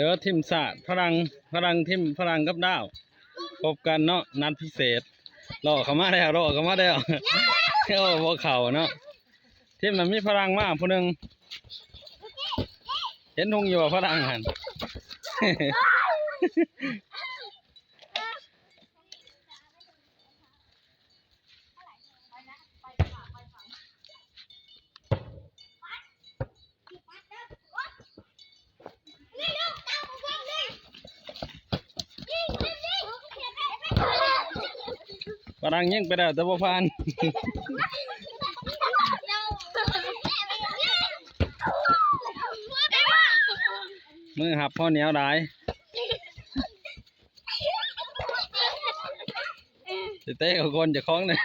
เจอทิมศาสตร์พลังพลังทิมพลังกับดาวพบกันเนาะนัดพิเศษรอเขามาแล้วรอเขามาแล้วเอ้าบ่เข่าเนาะทิมมันมีพลังมากผู้หนึงเห็นทงอยู่ว่าพลังหัน พลังยิงไปแล้วแต่บ่ผ่านมือหับพ่อเหนียวหลายเต้กับคนจะคล้องเนี่ย